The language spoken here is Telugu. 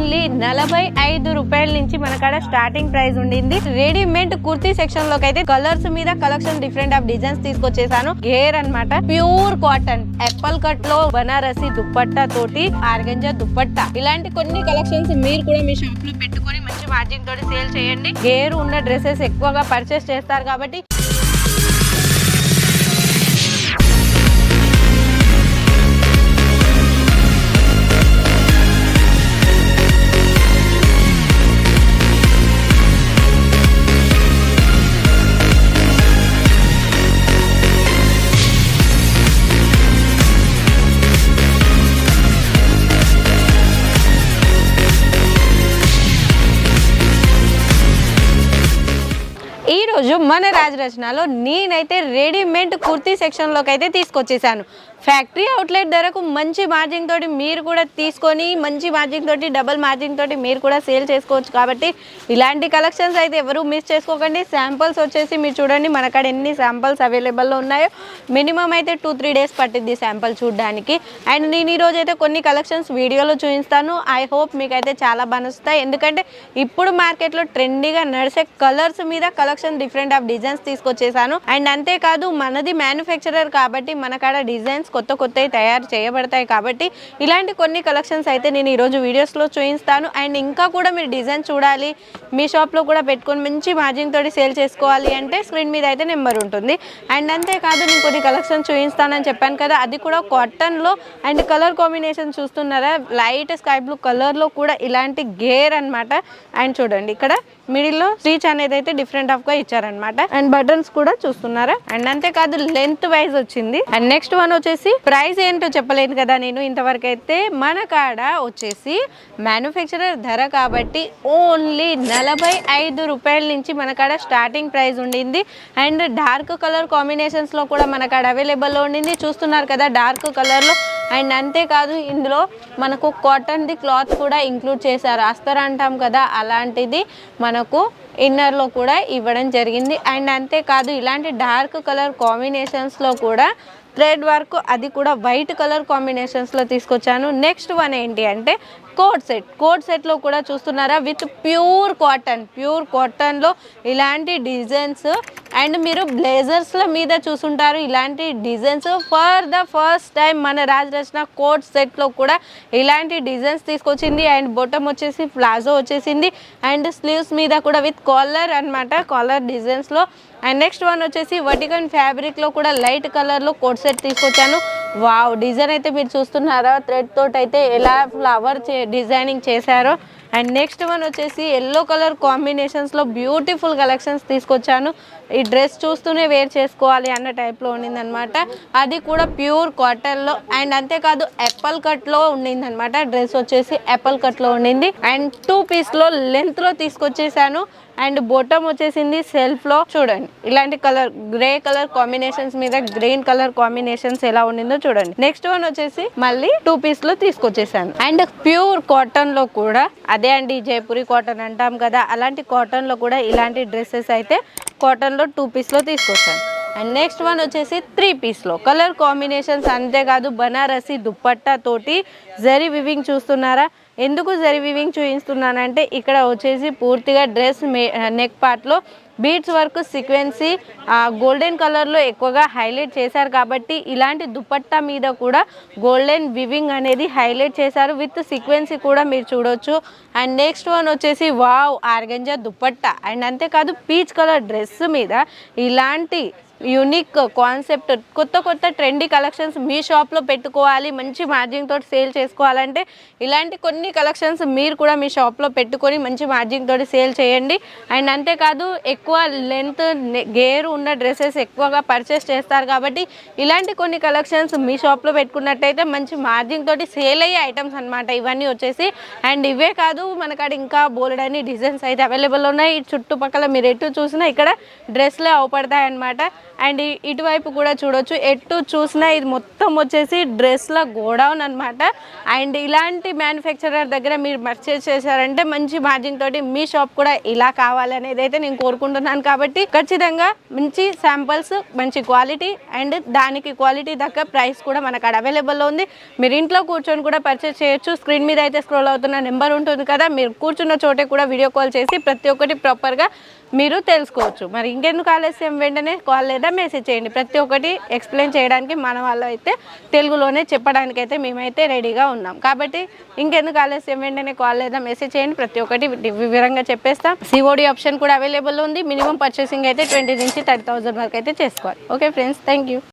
ఓన్లీ నలభై ఐదు రూపాయల నుంచి మనకాడ స్టార్టింగ్ ప్రైస్ ఉండింది. రెడీమేడ్ కుర్తీ సెక్షన్లోకి అయితే కలర్స్ మీద కలెక్షన్ డిఫరెంట్ ఆఫ్ డిజైన్స్ తీసుకొచ్చేసాను. గేర్ అన్నమాట. Pure cotton. ఎప్పల్ కట్లో బనారసి దుప్పట్టా తోటి ఆర్గంజా దుప్పట్టా. ఇలాంటి కొన్ని కలెక్షన్స్ మీరు కూడా మీ షాప్లో పెట్టుకొని మంచి మార్జిన్ తోటి సేల్ చేయండి. గేర్ ఉన్న డ్రెస్సెస్ ఎక్కువగా పర్చేస్ చేస్తారు కాబట్టి ఈ రోజు మన రాజరచనలో నేనైతే రెడీమేడ్ కుర్తీ సెక్షన్లోకి అయితే తీసుకొచ్చేసాను. ఫ్యాక్టరీ అవుట్లెట్ ధరకు మంచి మార్జిన్ తోటి మీరు కూడా తీసుకొని మంచి మార్జిన్ తోటి డబుల్ మార్జిన్ తోటి మీరు కూడా సేల్ చేసుకోవచ్చు కాబట్టి ఇలాంటి కలెక్షన్స్ అయితే ఎవరు మిస్ చేసుకోకండి. శాంపుల్స్ వచ్చేసి మీరు చూడండి మన కాడ ఎన్ని శాంపుల్స్ అవైలబుల్లో ఉన్నాయో. మినిమం అయితే టూ త్రీ డేస్ పట్టింది శాంపుల్ చూడడానికి. అండ్ నేను ఈరోజు అయితే కొన్ని కలెక్షన్స్ వీడియోలో చూపిస్తాను. ఐ హోప్ మీకైతే చాలా బాగా ఎందుకంటే ఇప్పుడు మార్కెట్లో ట్రెండీగా నడిచే కలర్స్ మీద కలెక్షన్ డిఫరెంట్ ఆఫ్ డిజైన్స్ తీసుకొచ్చేసాను. అండ్ అంతేకాదు మనది మ్యానుఫ్యాక్చరర్ కాబట్టి మన కాడ డిజైన్స్ కొత్త కొత్తవి తయారు చేయబడతాయి కాబట్టి ఇలాంటి కొన్ని కలెక్షన్స్ అయితే నేను ఈరోజు వీడియోస్లో చూపిస్తాను. అండ్ ఇంకా కూడా మీరు డిజైన్ చూడాలి. మీ షాప్లో కూడా పెట్టుకొని మంచి మార్జిన్ తోటి సేల్ చేసుకోవాలి అంటే స్క్రీన్ మీద అయితే నెంబర్ ఉంటుంది. అండ్ అంతేకాదు నేను కొన్ని కలెక్షన్ చూపిస్తానని చెప్పాను కదా అది కూడా కాటన్లో. అండ్ కలర్ కాంబినేషన్ చూస్తున్నారా? లైట్ స్కై బ్లూ కలర్లో కూడా ఇలాంటి గేర్ అన్నమాట. అండ్ చూడండి ఇక్కడ మిడిల్లో స్టీచ్ అనేది అయితే డిఫరెంట్ ఆఫ్గా ఇచ్చారనమాట అండ్ బటన్స్ కూడా చూస్తున్నారా? అండ్ అంతేకాదు లెంత్ వైజ్ వచ్చింది. అండ్ నెక్స్ట్ వన్ వచ్చేసి ప్రైస్ ఏంటో చెప్పలేను కదా నేను. ఇంతవరకు అయితే మన కాడ వచ్చేసి మ్యానుఫ్యాక్చరర్ ధర కాబట్టి ఓన్లీ నలభై ఐదు రూపాయల నుంచి మన కాడ స్టార్టింగ్ ప్రైస్ ఉండింది. అండ్ డార్క్ కలర్ కాంబినేషన్స్లో కూడా మన కాడ అవైలబుల్ ఉండింది. చూస్తున్నారు కదా డార్క్ కలర్లో అండ్ అంతేకాదు ఇందులో మనకు కాటన్ది క్లాత్ కూడా ఇంక్లూడ్ చేశారు. అస్తర్ అంటాం కదా అలాంటిది మనకు ఇన్నర్లో కూడా ఇవ్వడం జరిగింది. అండ్ అంతేకాదు ఇలాంటి డార్క్ కలర్ కాంబినేషన్స్లో కూడా థ్రెడ్ వర్క్ అది కూడా వైట్ కలర్ కాంబినేషన్స్లో తీసుకొచ్చాను. నెక్స్ట్ వన్ ఏంటి అంటే కోట్ సెట్. కోట్ సెట్లో కూడా చూస్తున్నారా? With pure cotton. ప్యూర్ కాటన్లో ఇలాంటి డిజైన్స్. అండ్ మీరు బ్లేజర్స్ల మీద చూసుంటారు. ఇలాంటి designs for the first time మన రాజరచన కోట్ సెట్లో కూడా ఇలాంటి డిజైన్స్ తీసుకొచ్చింది. అండ్ బొటమ్ వచ్చేసి ప్లాజో వచ్చేసింది. అండ్ స్లీవ్స్ మీద కూడా విత్ కాలర్ అన్నమాట. కాలర్ డిజైన్స్లో అండ్ నెక్స్ట్ వన్ వచ్చేసి వర్టికన్ ఫ్యాబ్రిక్లో కూడా లైట్ కలర్లో కోట్ సెట్ తీసుకొచ్చాను. వావ్ డిజైన్ అయితే మీరు చూస్తున్నారా? థ్రెడ్ తోటి అయితే ఎలా ఫ్లవర్ చే డిజైనింగ్ చేశారో. అండ్ నెక్స్ట్ వన్ వచ్చేసి ఎల్లో కలర్ కాంబినేషన్స్లో బ్యూటిఫుల్ కలెక్షన్స్ తీసుకొచ్చాను. ఈ డ్రెస్ చూస్తూనే వేర్ చేసుకోవాలి అన్న టైప్లో ఉండిందనమాట అది కూడా ప్యూర్ కాటన్లో అండ్ అంతేకాదు యాపల్ కట్లో ఉండిందనమాట డ్రెస్ వచ్చేసి యాపల్ కట్లో ఉండింది. అండ్ టూ పీస్లో లెంత్లో తీసుకొచ్చేసాను. అండ్ బొట్టం వచ్చేసింది సెల్ఫ్లో. చూడండి ఇలాంటి కలర్ గ్రే కలర్ కాంబినేషన్స్ మీద గ్రీన్ కలర్ కాంబినేషన్స్ ఎలా ఉండిందో చూడండి. నెక్స్ట్ వన్ వచ్చేసి మళ్ళీ టూ పీస్లో తీసుకొచ్చేసాను. అండ్ ప్యూర్ కాటన్లో కూడా అదే అండి జైపూరి కాటన్ అంటాం కదా అలాంటి కాటన్లో కూడా ఇలాంటి డ్రెస్సెస్ అయితే కాటన్లో టూ పీస్లో తీసుకొచ్చాను. అండ్ నెక్స్ట్ వన్ వచ్చేసి త్రీ పీస్లో కలర్ కాంబినేషన్స్ అంతేకాదు బనారసి దుప్పట్టా తోటి జరీ వివింగ్ చూస్తున్నారా? ఎందుకు జరి వివింగ్ చూపిస్తున్నానంటే ఇక్కడ వచ్చేసి పూర్తిగా డ్రెస్ నెక్ పార్ట్లో బీడ్స్ వర్క్ సీక్వెన్సీ గోల్డెన్ కలర్లో ఎక్కువగా హైలైట్ చేశారు కాబట్టి ఇలాంటి దుపట్టా మీద కూడా గోల్డెన్ వివింగ్ అనేది హైలైట్ చేశారు. విత్ సీక్వెన్సీ కూడా మీరు చూడొచ్చు. అండ్ నెక్స్ట్ వన్ వచ్చేసి వావ్ ఆర్గంజా దుపట్టా. అండ్ అంతేకాదు పీచ్ కలర్ డ్రెస్ మీద ఇలాంటి యూనిక్ కాన్సెప్ట్ కొత్త కొత్త ట్రెండీ కలెక్షన్స్ మీ షాప్లో పెట్టుకోవాలి మంచి మార్జిన్ తోటి సేల్ చేసుకోవాలంటే ఇలాంటి కొన్ని కలెక్షన్స్ మీరు కూడా మీ షాప్లో పెట్టుకొని మంచి మార్జిన్ తోటి సేల్ చేయండి. అండ్ అంతేకాదు ఎక్కువ లెంత్ గేర్ ఉన్న డ్రెస్సెస్ ఎక్కువగా పర్చేస్ చేస్తారు కాబట్టి ఇలాంటి కొన్ని కలెక్షన్స్ మీ షాప్లో పెట్టుకున్నట్టయితే మంచి మార్జిన్ తోటి సేల్ అయ్యే ఐటమ్స్ అనమాట ఇవన్నీ వచ్చేసి అండ్ ఇవే కాదు మనకాడ ఇంకా బోల్డ్ డిజైన్స్ అయితే అవైలబుల్ ఉన్నాయి. చుట్టుపక్కల మీరు ఎటు చూసినా ఇక్కడ డ్రెస్లే అవపడతాయి అనమాట అండ్ ఇటువైపు కూడా చూడొచ్చు. ఎటు చూసినా ఇది మొత్తం వచ్చేసి డ్రెస్ల గోడౌన్ అనమాట అండ్ ఇలాంటి మ్యానుఫ్యాక్చరర్ దగ్గర మీరు పర్చేస్ చేశారంటే మంచి మార్జిన్ తోటి మీ షాప్ కూడా ఇలా కావాలనేది అయితే నేను కోరుకుంటున్నాను కాబట్టి ఖచ్చితంగా మంచి శాంపిల్స్ మంచి క్వాలిటీ అండ్ దానికి క్వాలిటీ దక్క ప్రైస్ కూడా మనకు అక్కడ అవైలబుల్లో ఉంది. మీరు ఇంట్లో కూర్చొని కూడా పర్చేస్ చేయొచ్చు. స్క్రీన్ మీద అయితే స్క్రోల్ అవుతున్న నెంబర్ ఉంటుంది కదా. మీరు కూర్చున్న చోటే కూడా వీడియో కాల్ చేసి ప్రతి ఒక్కటి ప్రాపర్గా మీరు తెలుసుకోవచ్చు. మరి ఇంకెందుకు ఆలస్యం? వెంటనే కాల్ లేదా మెసేజ్ చేయండి. ప్రతి ఒక్కటి ఎక్స్ప్లెయిన్ చేయడానికి మన వాళ్ళు అయితే తెలుగులోనే చెప్పడానికైతే మేమైతే రెడీగా ఉన్నాం. కాబట్టి ఇంకెందుకు ఆలస్యం? వెంటనే కాల్ లేదా మెసేజ్ చేయండి. ప్రతి ఒక్కటి వివరంగా చెప్పేస్తాం. సిఓడి ఆప్షన్ కూడా అవైలబుల్ ఉంది. మినిమం పర్చేసింగ్ అయితే ట్వంటీ నుంచి థర్టీ థౌసండ్ వరకు అయితే చేసుకోవాలి. Okay friends thank you